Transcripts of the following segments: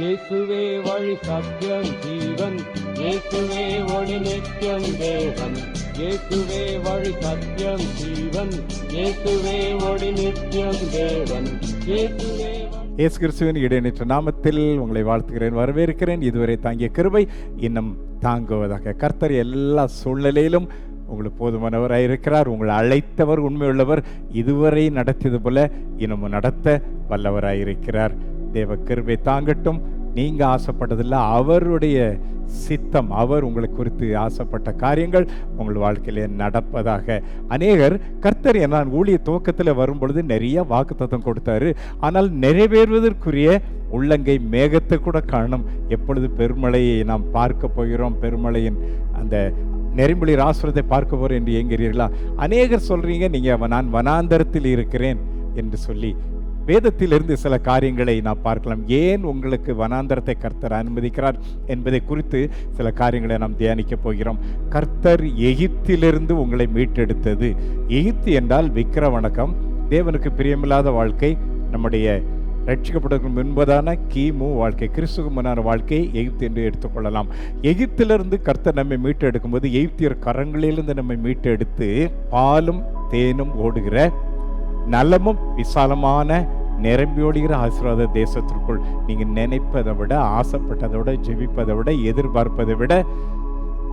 இயேசுவே வழி சத்தியம் ஜீவன். இயேசுவே ஒளி நித்தியம் தேவன். இயேசுவே வழி சத்தியம் ஜீவன். இயேசுவே ஒளி நித்தியம் தேவன். இயேசுவே இயேசு கிறிஸ்துவின் இடைநிற்ற நாமத்தில் உங்களை வாழ்த்துகிறேன் வரவேற்கிறேன். இதுவரை தாங்கிய கிருபை இன்னும் தாங்குவதாக கர்த்தர் எல்லா சூழ்நிலையிலும் உங்களுக்கு போதுமானவராக இருக்கிறார் உங்களை அழைத்தவர் உண்மையுள்ளவர் இதுவரை நடத்தியது போல இன்னமும் நடத்த வல்லவராக இருக்கிறார். தேவ கிருபை தாங்கட்டும். நீங்கள் ஆசைப்பட்டதில்லை அவருடைய சித்தம் அவர் உங்களை குறித்து ஆசைப்பட்ட காரியங்கள் உங்கள் வாழ்க்கையிலே நடப்பதாக. அநேகர் கர்த்தர் நான் ஊழிய துவக்கத்தில் வரும்பொழுது நிறைய வாக்குத்தத்தம் கொடுத்தாரு. ஆனால் நிறைவேறுவதற்குரிய உள்ளங்கை மேகத்தை கூட காணும் எப்பொழுது பெருமழையை நாம் பார்க்க போகிறோம் பெருமழையின் அந்த நெரும்புலி ராசுரத்தை பார்க்க போகிறோம் என்று ஏங்குறீர்களா அநேகர் சொல்கிறீங்க நீங்கள் நான் வனாந்தரத்தில் இருக்கிறேன் என்று சொல்லி. வேதத்திலிருந்து சில காரியங்களை நாம் பார்க்கலாம். ஏன் உங்களுக்கு வனாந்தரத்தை கர்த்தர் அனுமதிக்கிறார் என்பதை குறித்து சில காரியங்களை நாம் தியானிக்க போகிறோம். கர்த்தர் எகிப்திலிருந்து உங்களை மீட்டெடுத்தது. எகிப்து என்றால் விக்கிர வணக்கம். தேவனுக்கு பிரியமில்லாத வாழ்க்கை. நம்முடைய ரட்சிக்கப்படுவதற்கு முன்பதான கிமு வாழ்க்கை கிறிஸ்துக்கு முன்னான வாழ்க்கையை எகிப்து என்று எடுத்துக்கொள்ளலாம். எகிப்திலிருந்து கர்த்தர் நம்மை மீட்டு போது எகிப்தியர் கரங்களிலிருந்து நம்மை மீட்டெடுத்து பாலும் தேனும் ஓடுகிற நலமும் விசாலமான நிரம்பி ஓடுகிற ஆசீர்வாத தேசத்திற்குள் நீங்கள் நினைப்பதை விட ஆசைப்பட்டதை விட ஜெபிப்பதை விட எதிர்பார்ப்பதை விட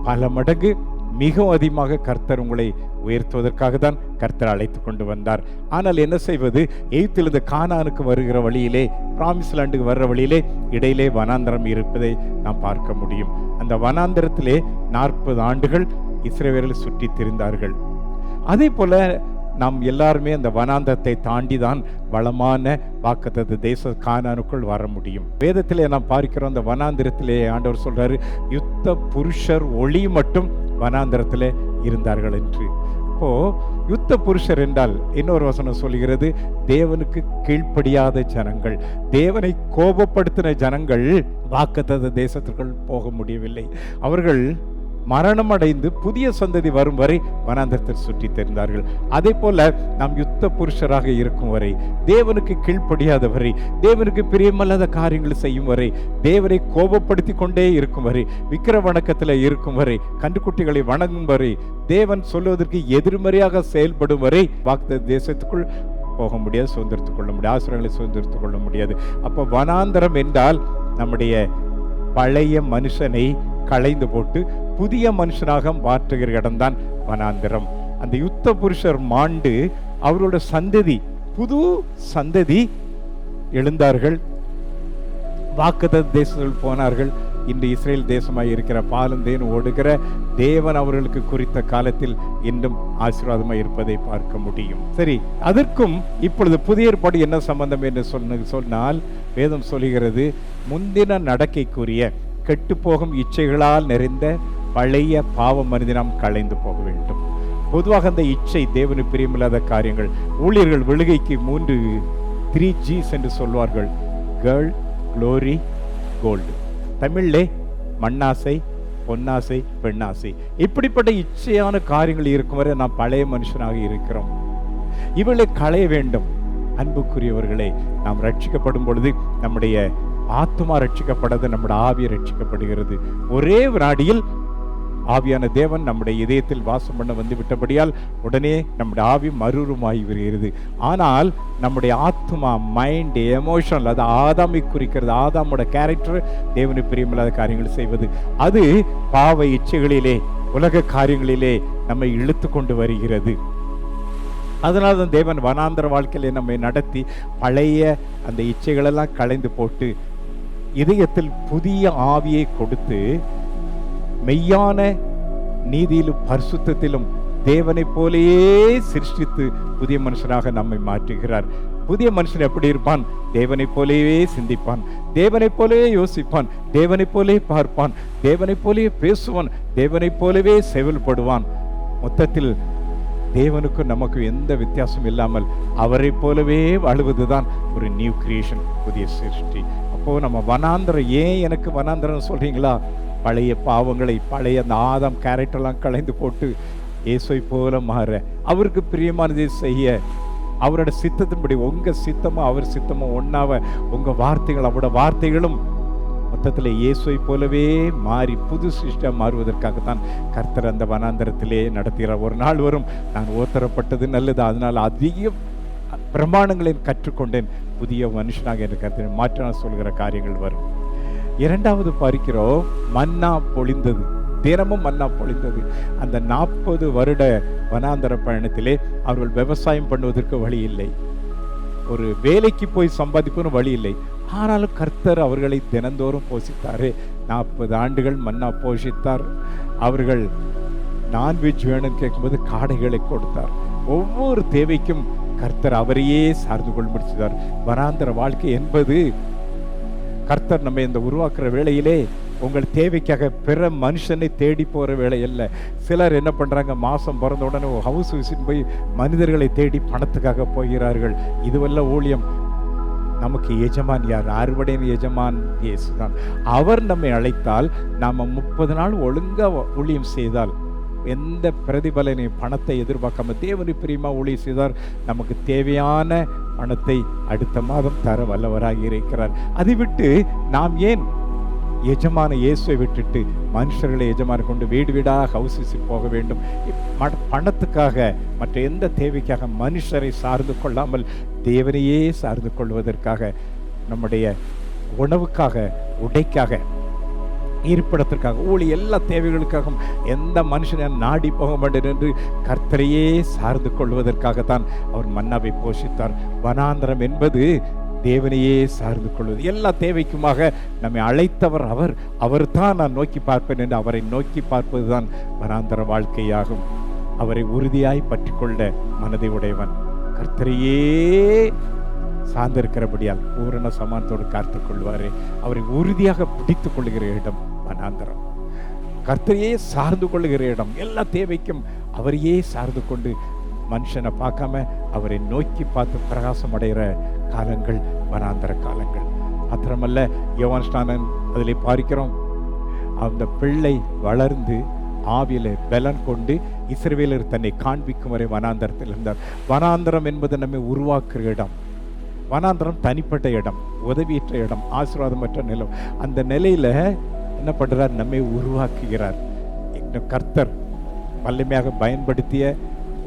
பல மடங்கு மிகவும் அதிகமாக கர்த்தர் உங்களை உயர்த்துவதற்காக தான் கர்த்தர் அழைத்து கொண்டு வந்தார். ஆனால் என்ன செய்வது? எய்த்திலிருந்து கானானுக்கு வருகிற வழியிலே பிராமிஸ் லேண்டுக்கு வர்ற வழியிலே இடையிலே வனாந்தரம் இருப்பதை நாம் பார்க்க முடியும். அந்த வனாந்தரத்திலே நாற்பது ஆண்டுகள் இஸ்ரேவேலில் சுற்றி திரிந்தார்கள். அதே போல நாம் எல்லாருமே அந்த வனாந்தரத்தை தாண்டி தான் வளமான வாக்குத்தத்த தேச கானானுக்குள் வர முடியும். வேதத்திலே நாம் பார்க்கிறோம் அந்த வனாந்திரத்திலே ஆண்டவர் சொல்றாரு யுத்த புருஷர் ஒளி மட்டும் வனாந்திரத்தில் இருந்தார்கள் என்று. இப்போ யுத்த புருஷர் என்றால் இன்னொரு வசனம் சொல்கிறது தேவனுக்கு கீழ்ப்படியாத ஜனங்கள். தேவனை கோபப்படுத்தின ஜனங்கள் வாக்குத்தத்த தேசத்திற்குள் போக முடியவில்லை. அவர்கள் மரணம் அடைந்து புதிய சந்ததி வரும் வரை வனாந்தரத்தில் சுற்றி தெரிந்தார்கள். அதே போல நாம் யுத்த புருஷராக இருக்கும் வரை தேவனுக்கு கீழ்ப்படியாத வரை தேவனுக்கு பிரியமல்லாத காரியங்களை செய்யும் வரை தேவனை கோபப்படுத்தி கொண்டே இருக்கும் வரை விக்கிர வணக்கத்தில் இருக்கும் வரை கண்டுக்குட்டிகளை வணங்கும் வரை தேவன் சொல்வதற்கு எதிர்மறையாக செயல்படும் வரை வாக்கு தேசத்துக்குள் போக முடியாது சுதந்திரத்து கொள்ள முடியாது ஆசிரியர்களை சுதந்திரத்துக் கொள்ள முடியாது. அப்போ வனாந்தரம் என்றால் நம்முடைய பழைய மனுஷனை களைந்து போட்டு புதிய மனுஷனாக மாற்றுகிற இடம்தான் வனாந்திரம். அந்த யுத்த புருஷர் மாண்டு அவரோட சந்ததி புது சந்ததி எழுந்தார்கள். வாக்குத்த தேசத்தில் போனார்கள். இன்று இஸ்ரேல் தேசமாக இருக்கிற பாலந்தேன் ஓடுகிற தேவன் அவர்களுக்கு குறித்த காலத்தில் இன்னும் ஆசீர்வாதமாய் இருப்பதை பார்க்க முடியும். சரி அதற்கும் இப்பொழுது புதிய ஏற்பாடு என்ன சம்பந்தம் என்று சொன்ன சொன்னால் வேதம் சொல்லுகிறது முந்தின நடக்கைக்குரிய கெட்டுப்போகும் இச்சைகளால் நிறைந்த பழைய பாவ மனிதனம் நாம் களைந்து போக வேண்டும். பொதுவாக அந்த இச்சை தேவனு பிரியமில்லாத காரியங்கள். ஊழியர்கள் விழுகைக்கு மூன்று த்ரீ ஜிஸ் என்று சொல்வார்கள். கேர்ள் க்ளோரி கோல்டு தமிழிலே மண்ணாசை பொன்னாசை பெண்ணாசை. இப்படிப்பட்ட இச்சையான காரியங்கள் இருக்கும் வரை நாம் பழைய மனுஷனாக இருக்கிறோம். இவளை களைய வேண்டும். அன்புக்குரியவர்களே நாம் ரட்சிக்கப்படும் பொழுது நம்முடைய ஆத்மா ரட்சிக்கப்படாது நம்முடைய ஆவி ரட்சிக்கப்படுகிறது. ஒரே வினாடியில் ஆவியான தேவன் நம்முடைய இதயத்தில் வாசம் பண்ண வந்து விட்டபடியால் உடனே நம்முடைய ஆவி மறுரூமாகி வருகிறது ஆனால் நம்முடைய ஆத்மா மைண்ட் எமோஷனல் அது ஆதாமை குறிக்கிறது. ஆதாமோட கேரக்டர் தேவனை பிரியமில்லாத காரியங்கள் செய்வது. அது பாவ இச்சைகளிலே உலக காரியங்களிலே நம்மை இழுத்து கொண்டு வருகிறது. அதனால தான் தேவன் வனாந்தர வாழ்க்கையிலே நம்மை நடத்தி பழைய அந்த இச்சைகளெல்லாம் களைந்து போட்டு இதயத்தில் புதிய ஆவியை கொடுத்து மெய்யான நீதியிலும் பரிசுத்தத்திலும் தேவனைப் போலேயே சிருஷ்டித்து புதிய மனுஷனாக நம்மை மாற்றுகிறார். புதிய மனுஷன் எப்படி இருப்பான்? தேவனைப் போலவே சிந்திப்பான். தேவனைப் போலவே யோசிப்பான். தேவனைப் போலே பார்ப்பான். தேவனைப் போலவே பேசுவான். தேவனைப் போலவே செயல்படுவான் மொத்தத்தில் தேவனுக்கும் நமக்கு எந்த வித்தியாசம் இல்லாமல் அவரை போலவே வாழ்வதுதான் ஒரு நியூ கிரியேஷன் புதிய சிருஷ்டி. இப்போது நம்ம வனாந்திரம் ஏன் எனக்கு வனாந்திரம் சொல்கிறீங்களா பழைய பாவங்களை பழைய அந்த ஆதம் கேரக்டர்லாம் கலைந்து போட்டு இயேசுவை போல மாற. அவருக்கு பிரியமானதை செய்ய. அவரோட சித்தத்தின்படி உங்கள் சித்தமும் அவர் சித்தமும் ஒன்றாவ உங்கள் வார்த்தைகள் அவரோட வார்த்தைகளும் மொத்தத்தில் இயேசுவை போலவே மாறி புது சிருஷ்டியா மாறுவதற்காகத்தான் கர்த்தர் அந்த வனாந்தரத்திலே நடத்துகிறார். ஒரு நாள் வரும் நான் ஓத்தரப்பட்டது நல்லது அதனால் அதிக பிரமாணங்களை கற்றுக்கொண்டேன். புதிய மனுஷனாக என்ற கருத்து மாற்ற சொல்கிற காரியங்கள் வரும். இரண்டாவது பார்க்கிறோம் மன்னா பொழிந்தது. தினமும் மன்னா பொழிந்தது. அந்த நாற்பது வருட வனாந்தர பயணத்திலே அவர்கள் விவசாயம் பண்ணுவதற்கு வழி இல்லை. ஒரு வேலைக்கு போய் சம்பாதிப்புன்னு வழி இல்லை. ஆனாலும் கர்த்தர் அவர்களை தினந்தோறும் போஷித்தாரு. நாற்பது ஆண்டுகள் மன்னா போஷித்தார். அவர்கள் நான்வெஜ் வேணும்னு கேட்கும்போது காடைகளை கொடுத்தார். ஒவ்வொரு தேவைக்கும் கர்த்தர் அவரையே சார்ந்து கொள்ள முடிச்சார் வராந்திர வாழ்க்கை என்பது கர்த்தர் நம்ம இந்த உருவாக்குற வேளையிலே உங்கள் தேவைக்காக பிற மனுஷனை தேடி போகிற வேலை இல்லை சிலர் என்ன பண்ணுறாங்க மாதம் பிறந்த உடனே ஹவுஸ் விசிட் போய் மனிதர்களை தேடி பணத்துக்காக போகிறார்கள். இதுவல்ல ஊழியம். நமக்கு எஜமான் யார்? அறுவடையின் எஜமான் இயேசுதான். அவர் நம்மை அழைத்தால் நாம் முப்பது நாள் ஒழுங்காக ஊழியம் செய்தால் எந்த பிரதிபலனை பணத்தை எதிர்பார்க்காம தேவனை பிரியமா ஊழிய செய்தார் நமக்கு தேவையான பணத்தை அடுத்த மாதம் தர வல்லவராக இருக்கிறார். அதை விட்டு நாம் ஏன் எஜமான இயேசுவை விட்டுட்டு மனுஷர்களை எஜமான கொண்டு வீடு வீடாக ஹவுஸ் போக வேண்டும்? பணத்துக்காக மற்ற எந்த தேவைக்காக மனுஷரை சார்ந்து கொள்ளாமல் தேவனையே சார்ந்து கொள்வதற்காக நம்முடைய உணவுக்காக உடைக்காக இருப்பிடத்திற்காக ஊழி எல்லா தேவைகளுக்காகவும் எந்த மனுஷனை நாடி போக மாட்டேன் என்று கர்த்தரையே சார்ந்து கொள்வதற்காகத்தான் அவர் மன்னாவை போஷித்தார். வனாந்தரம் என்பது தேவனையே சார்ந்து கொள்வது. எல்லா தேவைக்குமாக நம்மை அழைத்தவர் அவர். அவர் தான் நான் நோக்கி பார்ப்பேன் என்று அவரை நோக்கி பார்ப்பதுதான் வனாந்தர வாழ்க்கையாகும். அவரை உறுதியாய் பற்றிக்கொள்ள மனதை உடையவன் கர்த்தரையே சார்ந்திருக்கிறபடியால் பூரண சமானத்தோடு காத்து கொள்வாரே அவரை உறுதியாக பிடித்துக் கொள்கிற இடம் வனாந்தரம் கர்த்தரையே சார்ந்து கொள்ளுகிற இடம் எல்லா தேவைக்கும் அவரையே சார்ந்து கொண்டு மனுஷனை பார்க்காம அவரை நோக்கி பார்த்து பிரகாசம் அடைகிற காலங்கள் வனாந்தர காலங்கள். மாத்திரமல்ல யோவான் ஸ்நானன் அதில் பார்க்கிறோம். அந்த பிள்ளை வளர்ந்து ஆவியில பலன் கொண்டு இஸ்ரவேலர் தன்னை காண்பிக்கும் வரை வனாந்தரத்தில் இருந்தார். வனாந்தரம் என்பது நம்மை உருவாக்குற இடம். வனாந்தரம் தனிப்பட்ட இடம் உதவியற்ற இடம் ஆசீர்வாதமற்ற நிலம். அந்த நிலையில் என்ன பண்ணுறார் நம்மை உருவாக்குகிறார். இன்னும் கர்த்தர் வல்லமையாக பயன்படுத்திய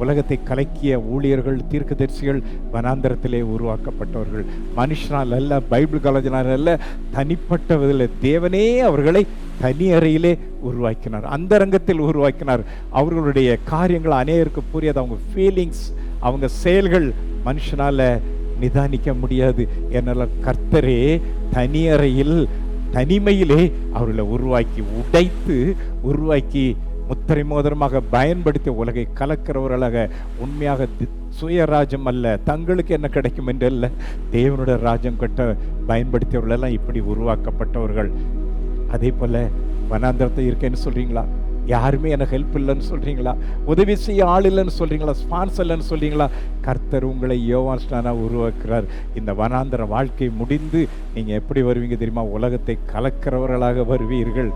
உலகத்தை கலக்கிய ஊழியர்கள் தீர்க்கதரிசிகள் வனாந்தரத்திலே உருவாக்கப்பட்டவர்கள். மனுஷனால் அல்ல பைபிள் காலேஜினால் அல்ல தனிப்பட்ட தேவனே அவர்களை தனி அறையிலே உருவாக்கினார். அந்த ரங்கத்தில் உருவாக்கினார். அவர்களுடைய காரியங்கள் அநேகருக்கு புரியாது. அவங்க ஃபீலிங்ஸ் அவங்க செயல்கள் மனுஷனால் நிதானிக்க முடியாது. என்னால் கர்த்தரே தனி அறையில் தனிமையிலே அவர்களை உருவாக்கி உடைத்து உருவாக்கி முத்திரை மோதிரமாக பயன்படுத்தி உலகை கலக்கிறவர்களாக உண்மையாக சுயராஜ்யம் அல்ல. தங்களுக்கு என்ன கிடைக்கும் என்று அல்ல. தேவனுடைய ராஜ்யம் கட்ட பயன்படுத்தியவர்களெல்லாம் இப்படி உருவாக்கப்பட்டவர்கள். அதே போல் வனாந்திரத்தை இருக்கேன்னு சொல்கிறீங்களா யாருமே எனக்கு ஹெல்ப் இல்லைன்னு சொல்கிறீங்களா உதவி செய்ய ஆள் இல்லைன்னு சொல்கிறீங்களா ஸ்பான்சர் இல்லைன்னு சொல்றீங்களா? கர்த்தர் உங்களை யோவான்ஸ்டானா உருவாக்குறார். இந்த வனாந்தர வாழ்க்கை முடிந்து நீங்கள் எப்படி வருவீங்க தெரியுமா? உலகத்தை கலக்கிறவர்களாக வருவீர்கள்.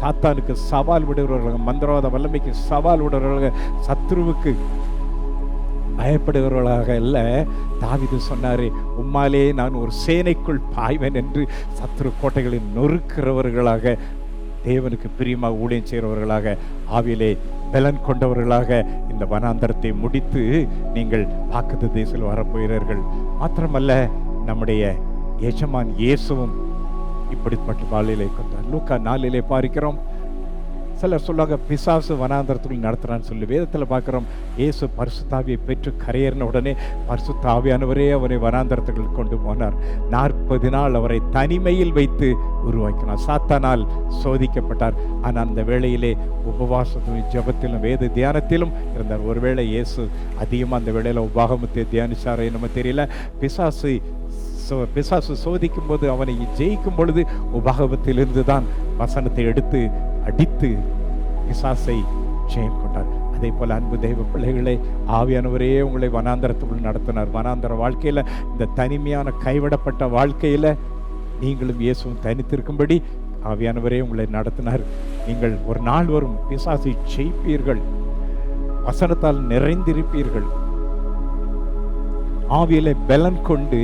சாத்தானுக்கு சவால் விடுகிறவர்களாக மந்திரவாத வல்லமைக்கு சவால் விடுகிறவர்களாக சத்ருவுக்கு பயப்படுகிறவர்களாக அல்ல. தாவிது சொன்னாரே உம்மாலே நான் ஒரு சேனைக்குள் பாய்வேன் என்று சத்ரு கோட்டைகளை நொறுக்கிறவர்களாக தேவனுக்கு பிரியமாக ஊழியம் செய்கிறவர்களாக ஆவியிலே பலன் கொண்டவர்களாக இந்த வனாந்தரத்தை முடித்து நீங்கள் வாக்குத்த தேசத்தில் வரப்போகிறீர்கள். மாத்திரமல்ல நம்முடைய எஜமான் இயேசுவும் இப்படிப்பட்ட வாழ்நிலை கொண்டார். லூக்கா நாளிலே பார்க்கிறோம். சிலர் சொல்லுவாங்க பிசாசு வனாந்தரத்துக்குள் நடத்துகிறான்னு சொல்லி வேதத்தில் பார்க்குறோம். ஏசு பரிசுத்தாவியை பெற்று கரையேறின உடனே பரிசுத்தாவியானவரே அவரை வனாந்தரத்துக்குள் கொண்டு போனார். நாற்பது நாள் அவரை தனிமையில் வைத்து உருவாக்கினார். சாத்தானால் சோதிக்கப்பட்டார். ஆனால் அந்த வேளையிலே உபவாசத்திலும் ஜெபத்திலும் வேத தியானத்திலும் இருந்தார். ஒருவேளை இயேசு அதிகமாக அந்த வேளையில் உபாகமத்தை தியானிச்சாரோ என்னமோ தெரியல. பிசாசு சோ- பிசாசு சோதிக்கும் போது அவனை ஜெயிக்கும் பொழுது உபாகவத்திலிருந்து தான் வசனத்தை எடுத்து அடித்து பிசாசை ஜெயம் கொண்டார். அதே போல் அன்பு தெய்வ பிள்ளைகளை ஆவியானவரே உங்களை வனாந்தரத்துக்குள் நடத்தினார். வனாந்தர வாழ்க்கையில இந்த தனிமையான கைவிடப்பட்ட வாழ்க்கையில நீங்களும் இயேசுவும் தனித்திருக்கும்படி ஆவியானவரே உங்களை நடத்தினார். நீங்கள் ஒரு நாள் வரும் பிசாசை ஜெயிப்பீர்கள். வசனத்தால் நிறைந்திருப்பீர்கள். ஆவியில பலன் கொண்டு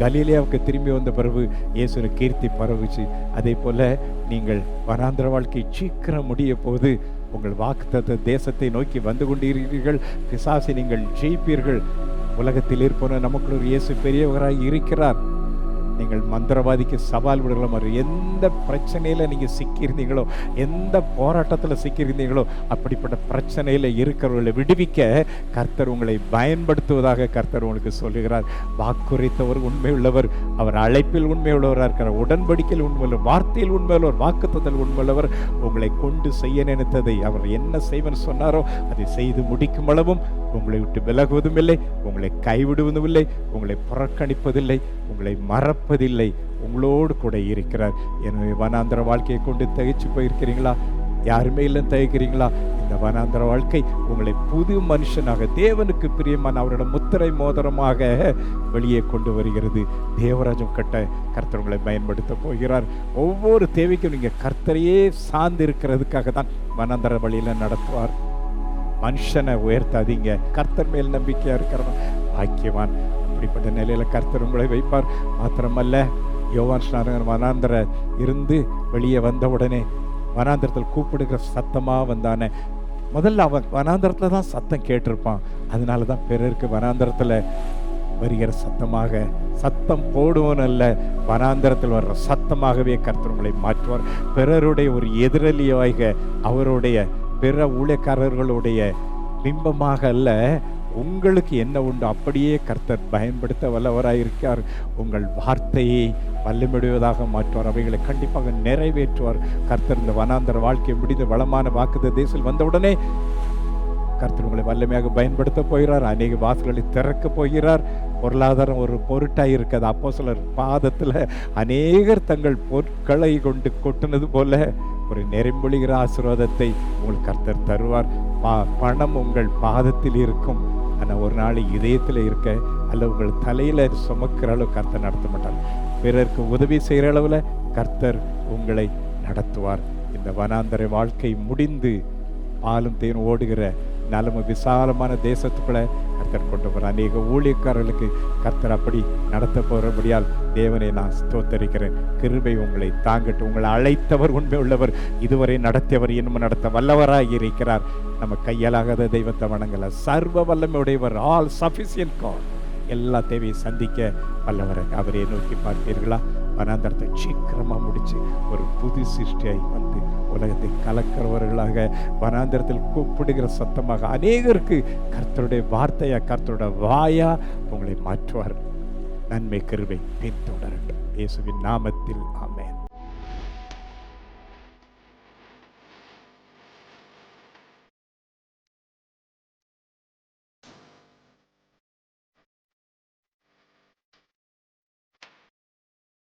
கலீலியாவுக்கு திரும்பி வந்த பிறகு இயேசுன கீர்த்தி பரவுச்சு. அதே போல் நீங்கள் வராந்திர வாழ்க்கை சீக்கிரம் முடிய போது உங்கள் வாக்குத்த தேசத்தை நோக்கி வந்து கொண்டிருக்கிறீர்கள். பிசாசி நீங்கள் ஜெயிப்பீர்கள். உலகத்தில் இருப்பன நமக்குள்ள ஒரு இயேசு பெரியவராக இருக்கிறார். நீங்கள் மந்திரவாதிக்கு சவால் விடுகிற மாதிரி எந்த பிரச்சனையில் நீங்கள் சிக்கியிருந்தீங்களோ எந்த போராட்டத்தில் சிக்கியிருந்தீங்களோ அப்படிப்பட்ட பிரச்சனையில் இருக்கிறவர்களை விடுவிக்க கர்த்தர் உங்களை பயன்படுத்துவதாக கர்த்தர் உங்களுக்கு சொல்லுகிறார். வாக்குரைத்தவர் உண்மை உள்ளவர் அவர் அழைப்பில் உண்மை உள்ளவராக இருக்கிறார் உடன்படிக்கையில் உண்மை வார்த்தையில் உண்மையுள்ளவர் வாக்குத்தத்தில் உண்மையுள்ளவர் உங்களை கொண்டு செய்ய நினைத்ததை அவர் என்ன செய்வன் சொன்னாரோ அதை செய்து முடிக்கும் அளவும் உங்களை விட்டு விலகுவதும் இல்லை உங்களை கைவிடுவதும் இல்லை உங்களை புறக்கணிப்பதில்லை உங்களை மறப்பதில்லை. உங்களோடு கூட இருக்கிறார். எனவே வனாந்திர வாழ்க்கையை கொண்டு தகைச்சு போயிருக்கிறீங்களா? யாருமே இல்லை தயக்கிறீங்களா? இந்த வனாந்திர வாழ்க்கை உங்களை புது மனுஷனாக தேவனுக்கு பிரியமான அவரோட முத்திரை மோதிரமாக வெளியே கொண்டு வருகிறது. தேவராஜம் கட்ட கர்த்தர் உங்களை பயன்படுத்த போகிறார். ஒவ்வொரு தேவைக்கும் நீங்கள் கர்த்தரையே சார்ந்து இருக்கிறதுக்காக தான் வனாந்திர வழியில் நடத்துவார். மனுஷனை உயர்த்தாதீங்க. கர்த்தர் மேல் நம்பிக்கையாக இருக்கிறவன் பாக்கியவான். அப்படிப்பட்ட நிலையில் கர்த்தர் உங்களை வைப்பார். மாத்திரமல்ல யோவான் ஸ்நானகர் வனாந்தர இருந்து வெளியே வந்த உடனே வனாந்திரத்தில் கூப்பிடுகிற சத்தமாக வந்தானே. முதல்ல அவன் வனாந்திரத்தில் தான் சத்தம் கேட்டிருப்பான். அதனால தான் பிறருக்கு வனாந்திரத்தில் வருகிற சத்தமாக சத்தம் போடுவோன் அல்ல வனாந்தரத்தில் வர்ற சத்தமாகவே கர்த்தர் உங்களை மாற்றுவார். பிறருடைய ஒரு எதிரலியாக அவருடைய பிற ஊழியக்காரர்களுடைய பிம்பமாக அல்ல உங்களுக்கு என்ன உண்டு? அப்படியே கர்த்தர் பயன்படுத்த வல்லவராயிருக்கார் உங்கள் வார்த்தையை வல்லமிடுவதாக மாற்றுவார். அவைகளை கண்டிப்பாக நிறைவேற்றுவார். கர்த்தர் இந்த வனாந்தர வாழ்க்கை முடிந்து வளமான வாக்குத தேசத்தில் வந்தவுடனே கர்த்தர் உங்களை வல்லமையாக பயன்படுத்த போகிறார். அநேக வாசல்களை திறக்க போகிறார். பொருளாதாரம் ஒரு பொருட்டாக இருக்கிறது. அப்போ சிலர் பாதத்தில் அநேகர் தங்கள் பொருட்களை கொண்டு கொட்டினது போல ஒரு நெரும்பொழிகிற ஆசீர்வாதத்தை உங்கள் கர்த்தர் தருவார். பா பணம் உங்கள் பாதத்தில் இருக்கும். ஆனால் ஒரு நாள் இதயத்தில் இருக்க அல்ல உங்கள் தலையில் சுமக்கிற அளவு கர்த்தர் நடத்த மாட்டார். பிறருக்கு உதவி செய்கிற அளவில் கர்த்தர் உங்களை நடத்துவார். இந்த வனாந்தர வாழ்க்கை முடிந்து பாலும் தேன் ஓடுகிற நலம விசாலமான தேசத்துக்குள்ளே கர்த்தர் கொண்டு போகிற அநேக ஊழியக்காரர்களுக்கு கர்த்தர் அப்படி நடத்த போகிறபடியால் தேவனை நான் ஸ்தோத்தரிக்கிறேன். கிருபை உங்களை தாங்கட்டும். உங்களை அழைத்தவர் உண்மை உள்ளவர் இதுவரை நடத்தியவர் இன்னும் நடத்த வல்லவராய் இருக்கிறார். நம்ம கையலாகாத தெய்வத்தை வணங்கல. சர்வ வல்லமையுடையவர் ஆல் சஃபிசியன்ட் கால் எல்லா தேவையை சந்திக்க வல்லவரை அவரை நோக்கி பார்ப்பீர்களா? வனாந்தரத்தை சீக்கிரமாக முடிச்சு ஒரு புது சிருஷ்டியாய் வந்து உலகத்தை கலக்கிறவர்களாக வனாந்தரத்தில் கூப்பிடுகிற சத்தமாக அநேகருக்கு கர்த்தருடைய வார்த்தையா கர்த்தருடைய வாயா உங்களை மாற்றுவார். நன்மை கருவை பின்தொடரட்டும் இயேசுவின் நாமத்தில் ஆமேன்.